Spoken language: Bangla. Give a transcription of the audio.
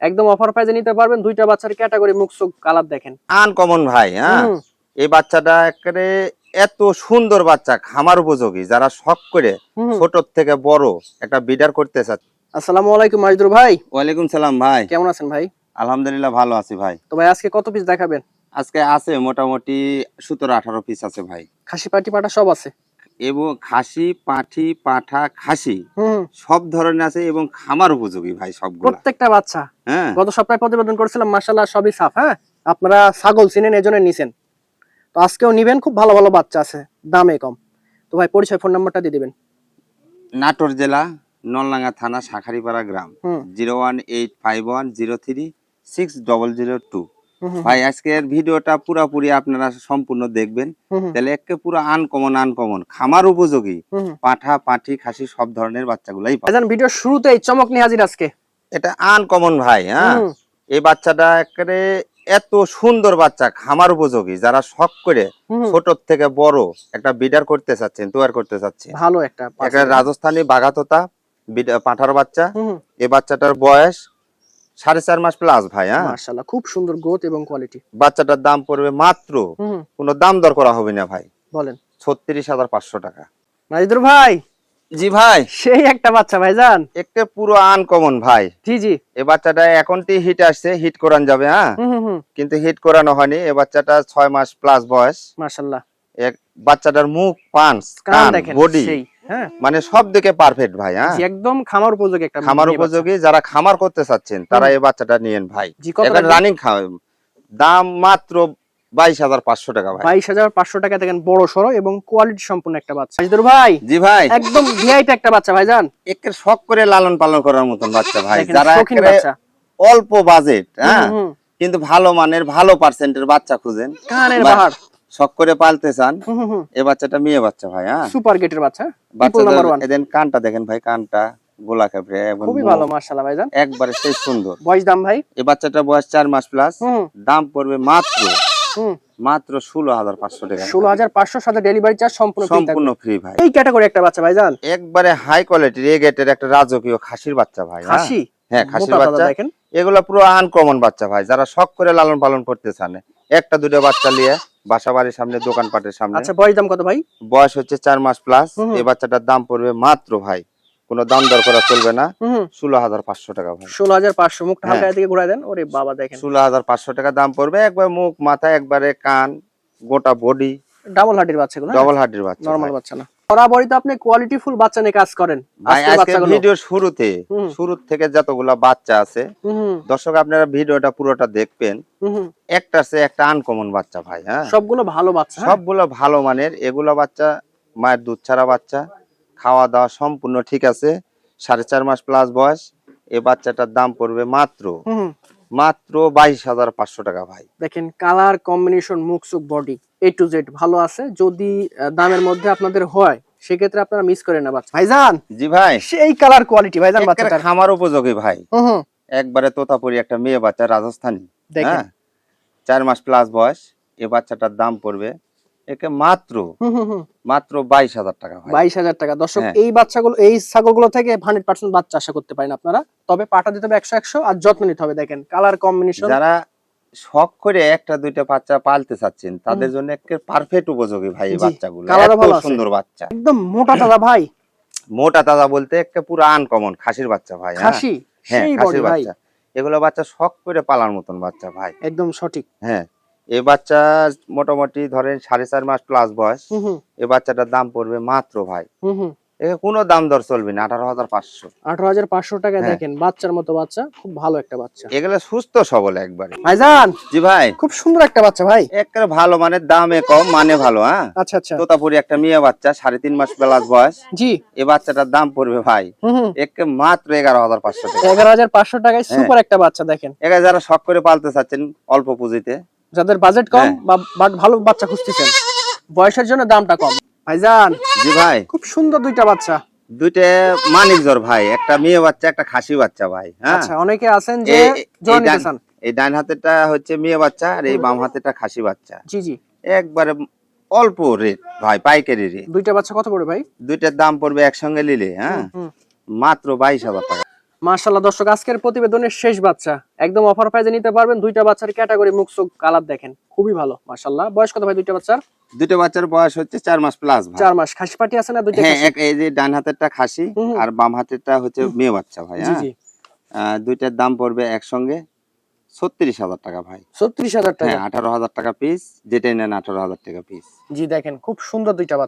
একদম অফার প্রাইজে নিতে পারবেন। দুইটা বাচ্চার ক্যাটাগরি মুখ চোখ কালার দেখেন। আনকমন ভাই হ্যাঁ? এই বাচ্চাটা একেবারে এত সুন্দর বাচ্চা খামার উপযোগী। যারা শখ করে ছোট থেকে বড় একটা বিডার করতে চাচ্ছে আসসালামু আলাইকুম মাজদুর ভাই। ওয়ালাইকুম সালাম ভাই। কেমন আছেন ভাই? আলহামদুলিল্লাহ ভালো আছি ভাই। তো ভাই আজকে কত পিস দেখাবেন? আজকে আছে মোটামুটি সতেরো আঠারো পিস আছে ভাই। খাসি পাটি পাটা সব আছে? এবং খাসি পাঠি পাঠা খাসি সব ধরনের আছে এবং খামার উপযোগী ভাই সবগুলো। প্রত্যেকটা বাচ্চা। হ্যাঁ। গত সপ্তাহে প্রতিবেদন করেছিলাম মাশাল্লাহ সবই সাফ হ্যাঁ? আপনারা ছাগল চিনেন এজন্য নিছেন। তো আজকেও নিবেন খুব ভালো ভালো বাচ্চা আছে দামে কম। তো ভাই পরিচয় ফোন নাম্বারটা দিয়ে দিবেন। নাটোর জেলা নলডাঙ্গা থানা শাখারিপাড়া গ্রাম। Zero one eight five one zero three six double zero two. ভাই আজকের ভিডিওটা পুরাপুরি আপনারা সম্পূর্ণ দেখবেন। তাহলে একে পুরো আনকমন আনকমন খামার উপযোগী। পাঠা পাঠি খাসি সব ধরনের বাচ্চাগুলাই পাবে ভাইজান ভিডিও শুরুতেই চমক নিয়ে হাজির আজকে। এটা আনকমন ভাই হ্যাঁ? এই বাচ্চাটা একেবারে এত সুন্দর বাচ্চা খামার উপযোগী। যারা শখ করে। ছোট থেকে বড় একটা বিডার করতে চাচ্ছেন তৈরি করতে চাচ্ছেন। ভালো একটা রাজস্থানী বাঘাতোতা বিডা- পাঁঠার বাচ্চা। এই বাচ্চাটার বয়স সাড়ে চার মাস প্লাস ভাই হ্যাঁ? মাশাআল্লাহ খুব সুন্দর গ্রোথ এবং কোয়ালিটি বাচ্চাটার দাম পড়বে মাত্র কোনো দাম দর করা হবে না ভাই। বলেন। ছত্রিশ হাজার পাঁচশো টাকা। নাজিদুর ভাই? জি ভাই। সেই একটা বাচ্চা ভাইজান। একটা পুরো আনকমন ভাই। জি জি। এ বাচ্চাটা এখনটি হিট আসছে হিট করান যাবে হ্যাঁ? কিন্তু হিট করানো হয়নি এ বাচ্চাটা ছয় মাস প্লাস বয়স। মাশাআল্লাহ। এক বাচ্চাটার মুখ কান কান বডি সেই। হ্যাঁ। মানে সব দিকে পারফেক্ট ভাই হ্যাঁ। একদম খামার উপযোগী একটা খামার। উপযোগী যারা খামার করতে চাচ্ছেন তারা এই বাচ্চাটা নিয়েন ভাই। এখন রানিং দাম মাত্র বাইশ হাজার পাঁচশো টাকা ভাই। বাইশ হাজার পাঁচশো টাকা দেখেন বড় সড়ো এবং কোয়ালিটি সম্পূর্ণ একটা বাচ্চা। ভাই। জি ভাই। একদম ভিআইপি একটা বাচ্চা ভাইজান। একে শখ করে লালন পালন করার মতন বাচ্চা ভাই যারা অল্প বাজেট হ্যাঁ। কিন্তু ভালো মানের ভালো পার্সেন্টের বাচ্চা খুঁজেন। কানের বাহার। শখ করে পালতে চান। এ বাচ্চাটা মেয়ে বাচ্চা ভাই হ্যাঁ? সুপার গেটের বাচ্চা কানটা দেখেন ভাই কানটা গোলা কাপড়ে খুবই ভালো মাশাআল্লাহ ভাইজান। একবারে সেই সুন্দর। বয়স দাম ভাই? এই বয়স মাস প্লাস দাম পড়বে মাত্র মাত্র ষোলো হাজার পাঁচশো টাকা। ষোলো হাজার পাঁচশোর সাথে ডেলিভারি চার্জ সম্পূর্ণ সম্পূর্ণ ফ্রি ভাই। এই ক্যাটাগরি একটা বাচ্চা ভাইজান। একবারে হাই কোয়ালিটির এ গেটের একটা রাজকীয় খাসির বাচ্চা ভাই হ্যাঁ? খাসি? হ্যাঁ খাসির বাচ্চা। দেখেন। এগুলা পুরো আনকমন বাচ্চা ভাই যারা শখ করে লালন পালন করতে চান একটা দুটো বাচ্চা নিয়ে বাসা বাড়ির সামনে দোকানপাটের সামনে। আচ্ছা বয়স দাম কত ভাই? বয়স হচ্ছে চার মাস প্লাস। এই বাচ্চাটার দাম পড়বে মাত্র ভাই কোনো দাম দর করা চলবে না। ষোলো হাজার পাঁচশো টাকা ভাই। ষোলো হাজার পাঁচশো মুখ ঢাকা হালকা দিকে ঘুরা দেন। ওরে বাবা দেখেন। ষোলো হাজার পাঁচশো টাকা দাম পড়বে একবার মুখ মাথা একবারে কান গোটা বডি ডাবল হার্টের বাচ্চা ডাবল ডবল হার্টের বাচ্চা নরমাল বাচ্চা না। বরাবরই তো আপনি কোয়ালিটি ফুল বাচ্চা নিয়ে কাজ করেন ভিডিওর শুরুতে শুরু থেকে যতগুলা বাচ্চা আছে দর্শক আপনারা ভিডিওটা পুরোটা দেখবেন। একটা সে একটা আনকমন বাচ্চা ভাই হ্যাঁ সবগুলো ভালো বাচ্চা হ্যাঁ? সবগুলো ভালো মানের এগুলো বাচ্চা মায়ের দুধ ছাড়া বাচ্চা খাওয়া দাওয়া সম্পূর্ণ ঠিক আছে সাড়ে চার মাস প্লাস বয়স এই বাচ্চাটার দাম পড়বে মাত্র। মাত্র বাইশ হাজার পাঁচশো টাকা ভাই। দেখেন কালার কম্বিনেশন মুখ চোখ বডি এ টু জেড ভালো আছে। যদি দামের মধ্যে আপনাদের হয় সেক্ষেত্রে আপনারা মিস করেন না বাচ্চা। ভাইজান! জি ভাই। সেই কালার কোয়ালিটি ভাইজান বাচ্চাটা খামার উপযোগী ভাই। একবারে তোতাপুরি একটা মেয়ে বাচ্চা রাজস্থানী। দেখেন। হ্যাঁ? চার মাস প্লাস বয়স এ বাচ্চাটার দাম পড়বে একে মাত্র মাত্র বাইশ হাজার টাকা বাইশ হাজার টাকা। দর্শক হ্যাঁ। এই বাচ্চাগুলো এই ছাগলগুলো থেকে হান্ড্রেড পার্সেন্ট বাচ্চা আশা করতে পারেন আপনারা। তবে পাটা দিতে হবে একশো একশো আর যত্ন নিতে হবে দেখেন। কালার কম্বিনেশন যারা শখ করে একটা দুইটা বাচ্চা পালতে চাচ্ছেন তাদের জন্য একটা পারফেক্ট উপযোগী ভাই বাচ্চাগুলো। সুন্দর বাচ্চা। একদম মোটা তাজা ভাই। মোটা তাজা বলতে একটা পুরো আনকমন খাসির বাচ্চা ভাই হ্যাঁ? খাসি হ্যাঁ খাসির ভাই। বাচ্চা। এগুলো বাচ্চা শখ করে পালার মতন বাচ্চা ভাই। একদম সঠিক। হ্যাঁ। এই বাচ্চা মোটামুটি ধরেন সাড়ে চার মাস প্লাস বয়স হুম হুম। বাচ্চাটার দাম পড়বে মাত্র ভাই। কোনো দাম দর চলবে না আঠারো হাজার পাঁচশো। আঠারো হাজার পাঁচশো টাকা হ্যাঁ। দেখেন বাচ্চার মতো বাচ্চা খুব ভালো একটা বাচ্চা। এগুলো সুস্থ সবল একবারে। ভাইজান! জি ভাই। খুব সুন্দর একটা বাচ্চা ভাই। একেবারে ভালো মানে দামে কম মানে ভালো হ্যাঁ? আচ্ছা আচ্ছা। তোতাপুরি একটা মেয়ে বাচ্চা সাড়ে তিন মাস প্লাস বয়স। জি। এই বাচ্চাটার দাম পড়বে ভাই। একে মাত্র এগারো হাজার পাঁচশো টাকা। এগারো হাজার পাঁচশো টাকায় হ্যাঁ। সুপার একটা বাচ্চা দেখেন। এখানে যারা শখ করে পালতে চাচ্ছেন অল্প পুঁজিতে যাদের বাজেট কম হ্যাঁ। বা বাট ভালো বাচ্চা খুঁজতেছেন বয়সের জন্য দামটা কম। ভাইজান জি ভাই। খুব সুন্দর দুইটা বাচ্চা। দুইটা মানিক জ্বর ভাই একটা মেয়ে বাচ্চা একটা খাসি বাচ্চা ভাই হ্যাঁ। আচ্ছা অনেকে আছেন যে এই- ডান- হাতেরটা হচ্ছে মেয়ে বাচ্চা আর এই বাম হাতেরটা খাসি বাচ্চা। জি জি। একবারে অল্প রেট ভাই পাইকারি রেট দুইটা বাচ্চা কত পড়ে ভাই? দুইটার দাম পড়বে একসঙ্গে নিলে হ্যাঁ। মাত্র বাইশ হাজার টাকা। মাশাল্লাহ দর্শক আজকের প্রতিবেদনের শেষ বাচ্চা। একদম অফার প্রাইজে নিতে পারবেন দুইটা বাচ্চার ক্যাটাগরি মুখ চোখ কালার দেখেন। খুবই ভালো মাশাল্লাহ বয়স কত ভাই দুইটা বাচ্চার? দুটো বাচ্চার বয়স হচ্ছে চার মাস প্লাস ভাই। চার মাস। খাসি পাটি আছে না দুইটা হ্যাঁ এক এই যে ডান হাতেরটা খাসি আর বাম হাতেরটা হচ্ছে মেয়ে বাচ্চা ভাই জি হ্যাঁ? দুইটার দাম পড়বে একসঙ্গে ছত্রিশ হাজার টাকা ভাই। ছত্রিশ হাজার টাকা। হ্যাঁ আঠারো হাজার টাকা পিস যেটাই নেন আঠারো হাজার টাকা পিস জি দেখেন খুব সুন্দর দুইটা বাচ্চা।